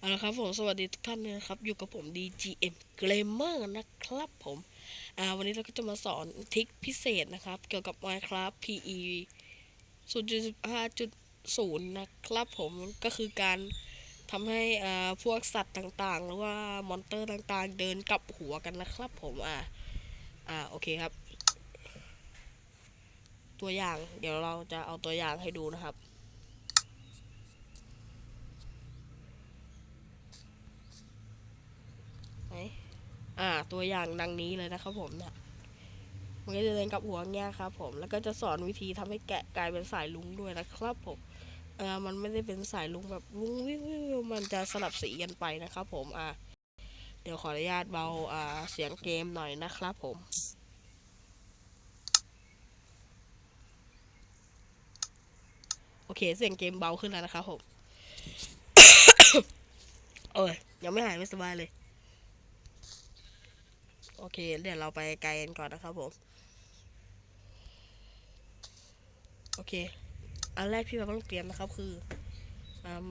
เอาละครับผมสวัสดีทุกท่านนะครับ อยู่กับผม DGM Gamer นะครับผมอ่าวันนี้เราก็จะมาสอนทิคพิเศษนะครับ เกี่ยวกับ Minecraft PE 0.5.0 นะครับผมก็คือการทำให้อ่าพวกสัตว์ต่างๆ หรือว่ามอนเตอร์ต่างๆ เดินกลับหัวกันนะครับผมอ่าอ่าโอเคครับ ตัวอย่างเดี๋ยวเราจะเอาตัวอย่างให้ดูนะครับ ไหน อ่า ตัวอย่างดังนี้เลยนะครับผมเนี่ยมันก็จะเดินกับหัวเงี้ยครับ ผม แล้วก็จะสอนวิธีทำให้แกะกลายเป็นสายลุงด้วยนะครับผมเออมันไม่ได้เป็นสายลุงแบบลุงวิววิวมันจะสลับสีกันไปนะครับผมอ่าเดี๋ยวขออนุญาตเบาอ่าเสียงเกมหน่อยนะครับผมโอเคเสียงเกมเบาขึ้นแล้วนะครับผม โอ้ยยังไม่หายไม่สบายเลย โอเค เดี๋ยวเราไปไกลกันก่อนนะครับผม โอเค อันแรกที่เราต้องเตรียมนะครับคืออืม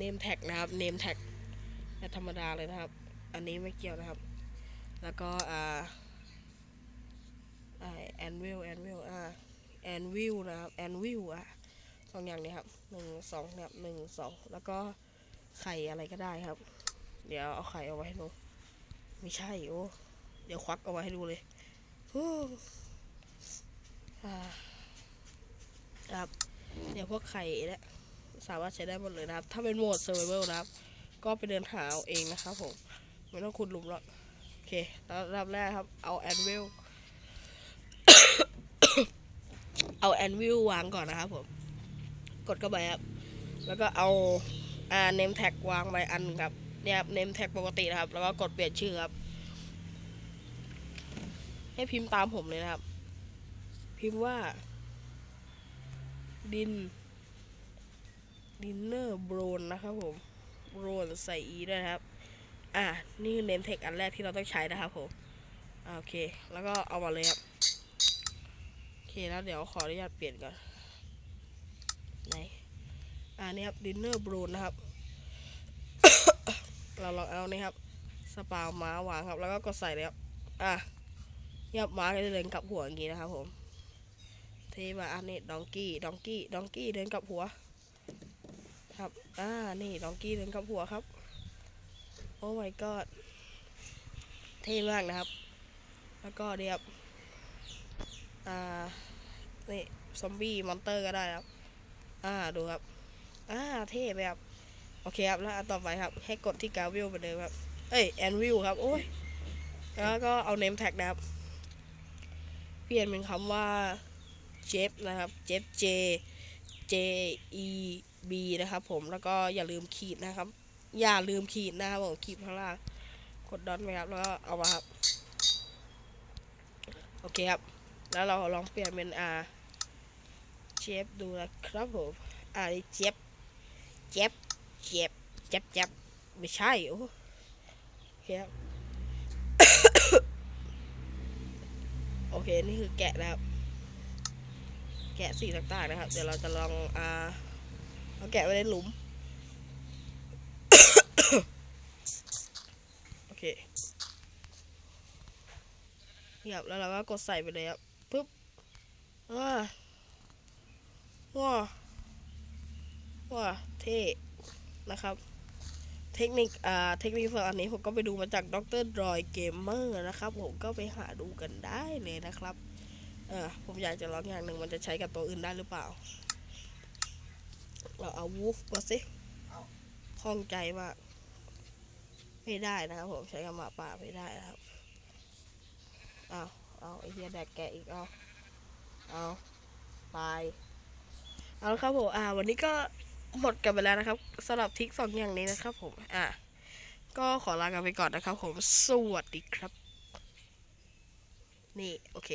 name tag นะครับ name tag แบบธรรมดาเลยนะครับ อันนี้ไม่เกี่ยวนะครับ แล้วก็อ่าแอ่า anvil anvil อ่า anvil นะครับ anvil อะสองอย่างนี้ครับหนึ่งสองนะครับหนึ่งสองแล้วก็ไข่อะไรก็ได้ครับ เดี๋ยวเอาไข่เอาไว้ให้ดู ไม่ใช่โอ้เดี๋ยวควักเอาไว้ให้ดูเลยฮู้ครับเดี๋ยวพวกไข่เนี่ยสามารถใช้ได้หมดเลยนะครับ ถ้าเป็นโหมด survival นะครับ ก็ไปเดินหาเอาเองนะครับผม ไม่ต้องขุดหลุมหรอกโอเคแล้วลำแรกครับ เอาแอนวิลเอาแอนวิลวางก่อนนะครับผม กดเข้าไปครับ แล้วก็เอาอ่า name tag วางไปอันครับ เนี่ยครับ name tag ปกตินะครับ แล้วก็กดเปลี่ยนชื่อครับ ให้พิมพ์ตามผมเลยนะครับ พิมพ์ว่า ดิน ดินเนอร์โบรนนะครับผมโบรนใส่อีด้วยนะครับ อ่านี่คือ name tag อันแรกที่เราต้องใช้นะครับผมโอเค แล้วก็เอามาเลยครับ โอเค แล้วเดี๋ยวขออนุญาตเปลี่ยนก่อน ไหน อ่านี่ครับดินเนอร์โบรนนะครับ เราลองเอานี่ครับ สปาวม้าวางครับ แล้วก็กดใส่เลยครับอะเงียบม้าก็จะเดินกลับหัวอย่างนี้นะครับผมเทมาอันนี้ดองกี้ดองกี้ดองกี้เดินกลับหัว ครับอ่านี่ดองกี้เดินกลับหัวครับ โอ้ my god เท่มากนะครับ แล้วก็เดี๋ยวครับอ่านี่ซอมบี้มอนเตอร์ก็ได้ครับ อ่าดูครับ อ่าเท่ไปครับ โอเคครับแล้วต่อไปครับ ให้กดที่กาวิลเหมือนเดิมครับ เอ้ยแอนวิลครับ โอ้ย แล้วก็เอาเนมแท็กนะครับ เปลี่ยนเป็นคำว่าเจฟนะครับเจฟ J J E B นะครับผมแล้วก็อย่าลืมขีดนะครับ อย่าลืมขีดนะครับผมขีดข้างล่างกดดอทไปครับ แล้วก็เอามาครับ โอเคครับ แล้วเราลองเปลี่ยนเป็นอ่าเจฟดูนะครับผมอ่าเจฟเจ็บ เจ็บเจ็บเจ็บไม่ใช่โอ้เคครับโอเค นี่คือแกะนะครับ แกะสีต่างๆนะครับ เดี๋ยวเราจะลองอ่าเอาแกะไว้ในหลุม โอเคนี่ครับแล้วเราก็กดใส่ไปเลยครับปึ๊บว้าว้าว้าเท่ นะครับ เทคนิคอ่าเทคนิคส่วนอันนี้ผมก็ไปดูมาจากดรดรอยเกมเมอร์นะครับ ผมก็ไปหาดูกันได้เลยนะครับเออผมอยากจะลองอย่างหนึ่งมันจะใช้กับตัวอื่นได้หรือเปล่า เราเอาวูฟมาสิคล่องใจมากไม่ได้นะครับผมใช้กับหมาป่าไม่ได้นะครับเอาเอาไอเฮียแดกแกอีกเอาเอาตายเอาละครับผมอ่า วันนี้ก็ หมดกันไปแล้วนะครับสำหรับทิกสองอย่างนี้นะครับผม อะ ก็ขอลากันไปก่อนนะครับผม สวัสดีครับ นี่ โอเค